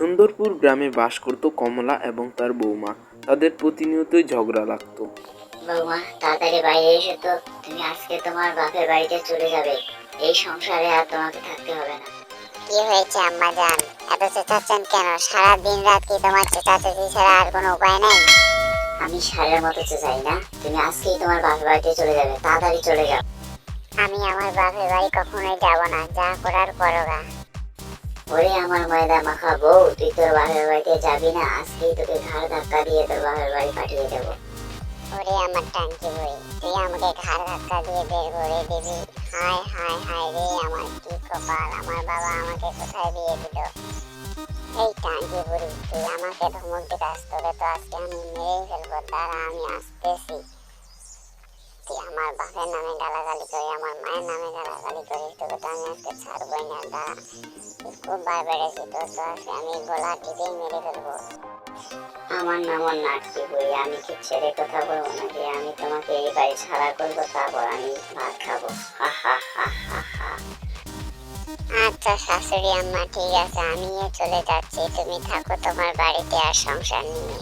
সুন্দরপুর গ্রামে বাস করত কমলা এবং তার বৌমা। তাদের প্রতিনিয়তই ঝগড়া লাগতো। বৌমা তাড়াতাড়ি বাইরে এসো তো। তুমি আজকে তোমার বাপের বাড়িতে চলে যাবে। এই সংসারে আর তোমাকে থাকতে হবে না। কি হয়েছে আম্মা জান? এত চেঁচাচ্ছেন কেন? সারা দিন রাত কি তোমার চেঁচাচেঁচি ছাড়া আর কোনো উপায় নেই? আমি সারের মতো চাই না। তুমি আজকেই তোমার বাপের বাড়িতে চলে যাবে। তাড়াতাড়ি চলে যাও। আমি আমার বাপের বাড়ি কখনোই যাব না। যা করার করো গা। ওরে আমার ময়দা মাখা বউ, তুই তোর বাপের বাড়িতে যাবি না? আজকেই তোকে ঘাড় ধাক্কা দিয়ে তোর বাপের বাড়ি পাঠিয়ে দেবো। ওরে আমার টাঙ্কি বই, তুই আমাকে ঘাড় ধাক্কা দিয়ে বের করে দিবি। হায় হায় হায় রে, আমার কি কপাল? আমার বাবা আমাকে কোথায় বিয়ে দিল? এই টাঙ্কি বুড়ি, তুই আমাকে ধমক দিতাস তোকে তো আজকে আমি মেরেই ফেলব। দাঁড়া, আমি আসতেছি। আমার বাপের নামে গালাগালি করি আমার মায়ের নামে গালাগালি করিস তোকে তো আমি আজকে ছাড়বই না দাঁড়া। খুব বার বেড়েছি তোর তো আজকে আমি গলা টিপেই মেরে ফেলব। আমার নামও নাটকি বই আমি কি ছেড়ে কথা বলব না যে আমি তোমাকে এই বাড়ি ছাড়া করব তারপর আমি ভাত খাব। হা হা হা হা হা। আচ্ছা শাশুড়ি আম্মা ঠিক আছে আমিও চলে যাচ্ছি। তুমি থাকো তোমার বাড়িতে আর সংসার নিয়ে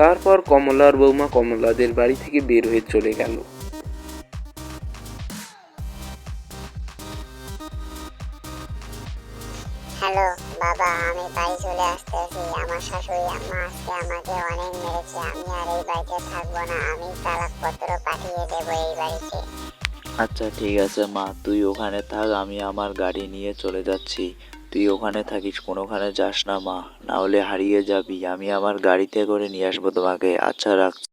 তারপর কমলার বৌমা কমলাদের বাড়ি থেকে বের হয়ে চলে গেল। হ্যালো বাবা আমি বাড়ি চলে আসতেছি। আমার শাশুড়ি আম্মা আজকে আমাকে অনেক মেরেছে। আমি আর এই বাড়িতে থাকব না। আমি তালাকপত্র পাঠিয়ে দেবো এই বাড়িতে। আচ্ছা ঠিক আছে মা। তুই ওখানে থাক আমি আমার গাড়ি নিয়ে চলে যাচ্ছি। তুই ওখানে থাকিস, কোনোখানে যাস না মা। না হলে হারিয়ে যাবি। আমি আমার গাড়িতে করে নিয়ে আসব তোমাকে। আচ্ছা রাখ